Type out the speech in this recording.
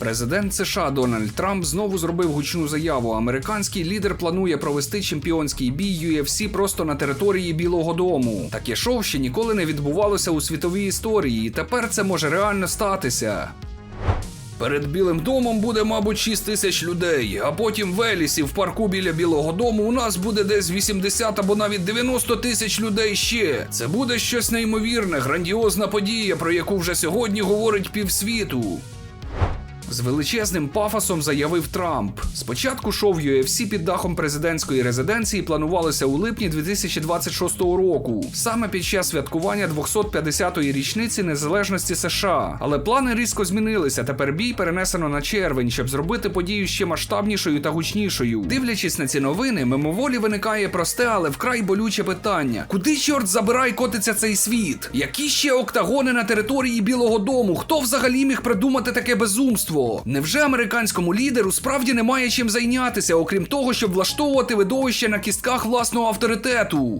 Президент США Дональд Трамп знову зробив гучну заяву. Американський лідер планує провести чемпіонський бій UFC просто на території Білого Дому. Таке шоу ще ніколи не відбувалося у світовій історії, і тепер це може реально статися. Перед Білим домом буде, мабуть, 6 тисяч людей, а потім в Елісі в парку біля Білого дому у нас буде десь 80 або навіть 90 тисяч людей ще. Це буде щось неймовірне, грандіозна подія, про яку вже сьогодні говорить півсвіту. З величезним пафосом заявив Трамп. Спочатку шоу UFC під дахом президентської резиденції планувалося у липні 2026 року, саме під час святкування 250-ї річниці незалежності США. Але плани різко змінилися. Тепер бій перенесено на червень, щоб зробити подію ще масштабнішою та гучнішою. Дивлячись на ці новини, мимоволі виникає просте, але вкрай болюче питання: куди чорт забирай котиться цей світ? Які ще октагони на території Білого Дому? Хто взагалі міг придумати таке безумство? Невже американському лідеру справді немає чим зайнятися, окрім того, щоб влаштовувати видовище на кістках власного авторитету?